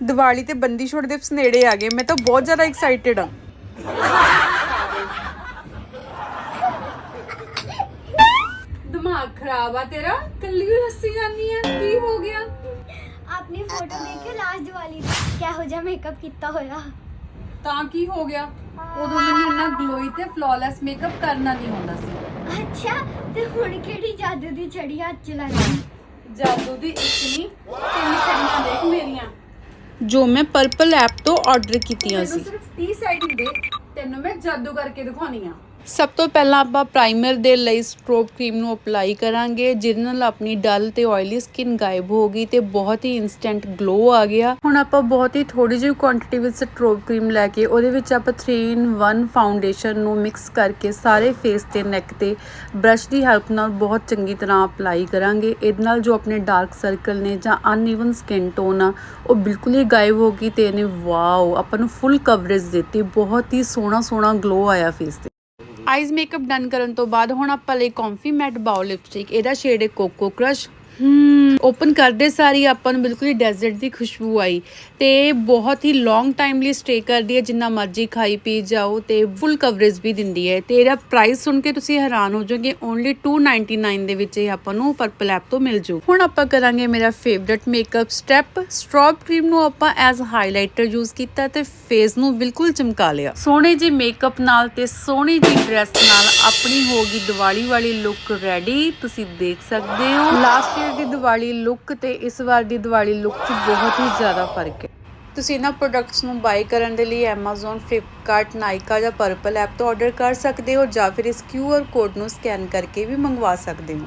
ਦੀਵਾਲੀ ਤੇ ਬੰਦੀ ਛੋੜ ਦਿਵਸ ਨੇੜੇ ਆ ਗਏ ਮੈਂ ਤਾਂ ਬਹੁਤ ਜ਼ਿਆਦਾ ਐਕਸਾਈਟਿਡ ਆ ਦਿਮਾਗ ਖਰਾਬ ਆ ਤੇਰਾ ਕੱਲੀ ਹੋਈ ਹੱਸੀ ਜਾਂਦੀ ਆ ਕੀ ਹੋ ਗਿਆ ਆਪਣੀ ਫੋਟੋ ਦੇਖਿਓ ਲਾਸਟ ਦੀਵਾਲੀ ਦੀ ਕਿਹੋ ਜਿਹਾ ਮੇਕਅਪ ਕੀਤਾ ਹੋਇਆ ਤਾਂ ਕੀ ਹੋ ਗਿਆ ਉਦੋਂ ਮੈਨੂੰ ਇੰਨਾ ਗਲੋਈ ਤੇ ਫਲawless ਮੇਕਅਪ ਕਰਨਾ ਨਹੀਂ ਹੁੰਦਾ ਸੀ। ਅੱਛਾ ਤੇ ਹੁਣ ਕਿਹੜੀ ਜਾਦੂ ਦੀ ਛੜੀ ਹੱਥ ਚ ਲੱਗੀ ਜਾਦੂ ਦੀ ਇੱਕ ਨਹੀਂ ਤਿੰਨ ਛੜੀਆਂ ਦੇਖ ਮੇਰੀਆਂ ਜੋ ਮੈਂ ਪਰਪਲ ਐਪ ਤੋਂ ਆਰਡਰ ਕੀਤੀਆਂ ਸੀ। ਸਿਰਫ 30 ਸਾਈਡ ਦੇ ਤੈਨੂੰ ਮੈਂ ਜਾਦੂ ਕਰਕੇ ਦਿਖਾਉਣੀ ਆ। ਸਭ ਤੋਂ ਪਹਿਲਾਂ ਆਪਾਂ ਪ੍ਰਾਈਮਰ ਦੇ ਲਈ ਸਟ੍ਰੋਬ ਕਰੀਮ ਨੂੰ ਅਪਲਾਈ ਕਰਾਂਗੇ, ਜਿਹਦੇ ਨਾਲ ਆਪਣੀ ਡਲ ਤੇ ਆਇਲੀ ਸਕਿਨ ਗਾਇਬ ਹੋ ਗਈ ਤੇ ਬਹੁਤ ਹੀ ਇਨਸਟੈਂਟ ਗਲੋ ਆ ਗਿਆ। ਹੁਣ ਆਪਾਂ ਬਹੁਤ ਹੀ ਥੋੜੀ ਜਿਹੀ ਕੁਆਂਟੀਟੀ ਵਿੱਚ ਸਟ੍ਰੋਬ ਕਰੀਮ ਲੈ ਕੇ ਉਹਦੇ ਵਿੱਚ ਆਪਾਂ 3 ਇਨ 1 ਫਾਊਂਡੇਸ਼ਨ ਨੂੰ ਮਿਕਸ ਕਰਕੇ ਸਾਰੇ ਫੇਸ ਤੇ ਨੈਕ ਤੇ ਬ੍ਰਸ਼ ਦੀ ਹੈਲਪ ਨਾਲ ਬਹੁਤ ਚੰਗੀ ਤਰ੍ਹਾਂ ਅਪਲਾਈ ਕਰਾਂਗੇ। ਇਹਦੇ ਨਾਲ ਜੋ ਆਪਣੇ ਡਾਰਕ ਸਰਕਲ ਨੇ ਜਾਂ ਅਨਈਵਨ ਸਕਿਨ ਟੋਨ ਆ, ਉਹ ਬਿਲਕੁਲ ਹੀ ਗਾਇਬ ਹੋ ਗਈ ਤੇ ਇਹਨੇ ਵਾਓ ਆਪਾਂ ਨੂੰ ਫੁੱਲ ਕਵਰੇਜ ਦਿੱਤੀ। ਬਹੁਤ ਹੀ ਸੋਹਣਾ ਸੋਹਣਾ ਗਲੋ ਆਇਆ ਫੇਸ ਤੇ। ਆਈਜ਼ ਮੇਕਅਪ ਡਨ ਕਰਨ ਤੋਂ ਬਾਅਦ ਹੁਣ ਆਪਾਂ ਲਈ ਕੌਮਫੀ ਮੈਟ ਬਾਉ ਲਿਪਸਟਿਕ ਇਹਦਾ ਸ਼ੇਡ ਹੈ ਕੋਕੋ ਕ੍ਰਸ਼ ਹਮ ਓਪਨ ਕਰਦੇ ਸਾਰੀ ਆਪਾਂ ਨੂੰ ਬਿਲਕੁਲ ਹੀ ਡੈਜ਼ਰਟ ਦੀ ਖੁਸ਼ਬੂ ਆਈ। ਤੇ ਬਹੁਤ ਹੀ ਲੌਂਗ ਟਾਈਮ ਲਈ ਸਟੇ ਕਰਦੀ ਹੈ, ਜਿੰਨਾ ਮਰਜ਼ੀ ਖਾਈ ਪੀ ਜਾਓ ਤੇ ਫੁੱਲ ਕਵਰੇਜ ਵੀ ਦਿੰਦੀ ਹੈ। ਤੇ ਇਹਦਾ ਪ੍ਰਾਈਸ ਸੁਣ ਕੇ ਤੁਸੀਂ ਹੈਰਾਨ ਹੋ ਜਾਓਗੇ ਓਨਲੀ 299 ਦੇ ਵਿੱਚ ਇਹ ਆਪਾਂ ਨੂੰ ਪਰਪਲ ਐਪ ਤੋਂ ਮਿਲ ਜੂ। ਹੁਣ ਆਪਾਂ ਕਰਾਂਗੇ ਮੇਰਾ favourite makeup step strobe cream ਨੂੰ ਆਪਾਂ ਐਜ਼ ਹਾਈਲਾਈਟਰ ਯੂਜ਼ ਕੀਤਾ ਤੇ ਫੇਸ ਨੂੰ ਬਿਲਕੁਲ ਚਮਕਾ ਲਿਆ। ਸੋਹਣੇ ਜੀ ਮੇਕਅਪ ਨਾਲ ਤੇ ਸੋਹਣੀ ਜੀ ਡਰੈਸ ਨਾਲ ਆਪਣੀ ਹੋ ਗਈ ਦੀਵਾਲੀ ਵਾਲੀ ਲੁੱਕ ਰੈਡੀ ਤੁਸੀਂ ਦੇਖ ਸਕਦੇ ਹੋ। ਲਾਸਟ ਈਅਰ ਦੀ ਦੀਵਾਲੀ ਲੁੱਕ ਤੇ ਇਸ ਵਾਰ ਦੀ ਦੀਵਾਲੀ ਲੁੱਕ 'ਚ ਬਹੁਤ ਹੀ ਜ਼ਿਆਦਾ ਫ਼ਰਕ ਹੈ। ਤੁਸੀਂ ਇਹਨਾਂ ਪ੍ਰੋਡਕਟਸ ਨੂੰ ਬਾਈ ਕਰਨ ਦੇ ਲਈ Amazon, Flipkart, Nykaa ਜਾਂ Purple ਐਪ ਤੋਂ ਆਰਡਰ ਕਰ ਸਕਦੇ ਹੋ ਜਾਂ ਫਿਰ ਇਸ QR ਕੋਡ ਨੂੰ ਸਕੈਨ ਕਰਕੇ ਵੀ ਮੰਗਵਾ ਸਕਦੇ ਹੋ।